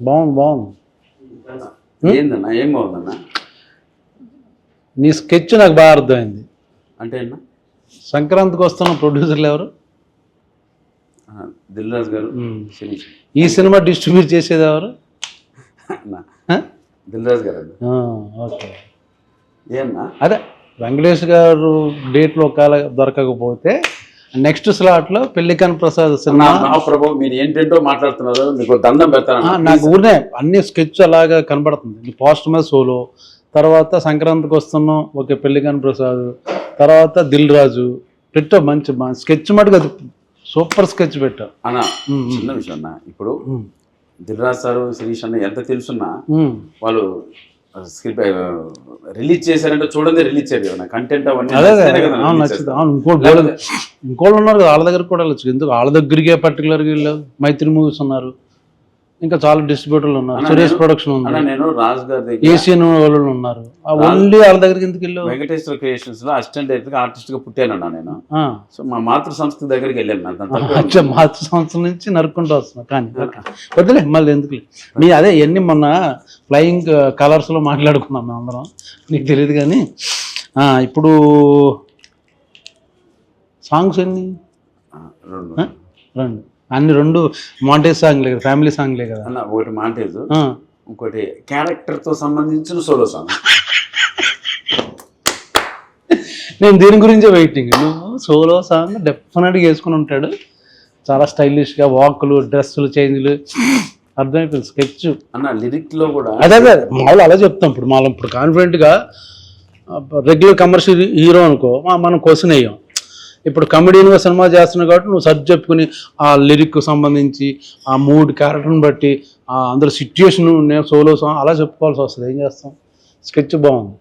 బాగుంది బాగుంది. ఏందన్నా? ఏం బాగుందన్నా? నీ స్కెచ్ నాకు బాగా అర్థమైంది. అంటే అన్న సంక్రాంతికి వస్తున్న ప్రొడ్యూసర్లు ఎవరు? దిల్ రాజు గారు. ఈ సినిమా డిస్ట్రిబ్యూట్ చేసేది ఎవరు? అన్న. ఆ? దిల్ రాజు గారు ఓకే. ఏమన్నా? అదే వెంకటేష్ గారు డేట్లో ఒకవేళ దొరకకపోతే నెక్స్ట్ స్లాట్లో పెళ్ళికన్ ప్రసాద్ సినిమా ప్రభు మీరు ఏంటంటో మాట్లాడుతున్నారు మీకు దండం పెడతాను. నాకు ఊరినే అన్ని స్కెచ్ అలాగా కనబడుతుంది. పోస్ట్ మీద సోలో తర్వాత సంక్రాంతికి వస్తున్నాం ఓకే పెళ్ళికన్ ప్రసాద్ తర్వాత దిల్ రాజు. పెట్టావు మంచి స్కెచ్ మటుకు అది సూపర్ స్కెచ్ పెట్టావు అన్న. చిన్న విషయం అన్న. ఇప్పుడు. దిల్ రాజు సారు శిరీష్ అన్న ఎంత తెలుసున్నా. వాళ్ళు స్క్రిప్ట్ రిలీజ్ చేశారంటే చూడండి రిలీజ్ కదా కంటెంట్ అవన్నీ ఇంకోళ్ళు ఉన్నారు కదా వాళ్ళ దగ్గర కూడా వెళ్ళచ్చు. ఎందుకు? వాళ్ళ దగ్గరికే పర్టికులర్గా వెళ్ళావు? మైత్రి మూవీస్ ఉన్నారు. ఇంకా చాలా డిస్ట్రిబ్యూటర్లు ఉన్నారు. సురేష్ ప్రొడక్షన్ ఉంది నేను రాజు గారి దగ్గర ఏషియన్ వాళ్ళు ఉన్నారు. ఓన్లీ వాళ్ళ దగ్గరికి ఎందుకు వెళ్ళావు? వెంకటేశ్వర క్రియేషన్స్లో అసిస్టెంట్ డైరెక్టర్గా ఆర్టిస్ట్గా పుట్టానన్నా నేను. సో మా మాతృ సంస్థ దగ్గరికి వెళ్ళాను. అచ్చా మాతృ సంవత్సరం నుంచి నరుక్కుంటూ వస్తున్నా. కానీ. వద్దులే మళ్ళీ ఎందుకు మీ అదే ఎన్ని మొన్న ఫ్లయింగ్ కలర్స్లో మాట్లాడుకున్నాం మేము అందరం. నీకు తెలియదు కానీ ఆ, ఇప్పుడు సాంగ్స్ ఎన్ని? రెండు? రెండు. అన్ని రెండు మాంటేజ్ సాంగ్లే కదా ఫ్యామిలీ సాంగ్లే కదా. అన్న ఒకటి మాంటేజ్. ఇంకోటి క్యారెక్టర్తో సంబంధించిన సోలో సాంగ్ నేను దీని గురించే వెయిటింగ్ సోలో సాంగ్ డెఫినెట్గా వేసుకుని ఉంటాడు. చాలా స్టైలిష్గా వాకులు డ్రెస్సులు చేంజ్లు అర్థమైపోయింది స్కెచ్ అన్న లిరిక్లో కూడా అదే అదే మామూలు అలా చెప్తాం ఇప్పుడు మనం ఇప్పుడు కాన్ఫిడెంట్గా రెగ్యులర్ కమర్షియల్ హీరో అనుకో మనం క్వశ్చన్ అయ్యాం ఇప్పుడు కమెడీన్గా సినిమా చేస్తున్నావు కాబట్టి నువ్వు సర్చ్ చెప్పుకుని ఆ లిరిక్ సంబంధించి ఆ మూడ్ క్యారెక్టర్ని బట్టి ఆ అందరు సిచ్యుయేషన్ నేను సోలో సాంగ్ అలా చెప్పుకోవాల్సి వస్తుంది. ఏం చేస్తాం? స్కెచ్ బాగుంది.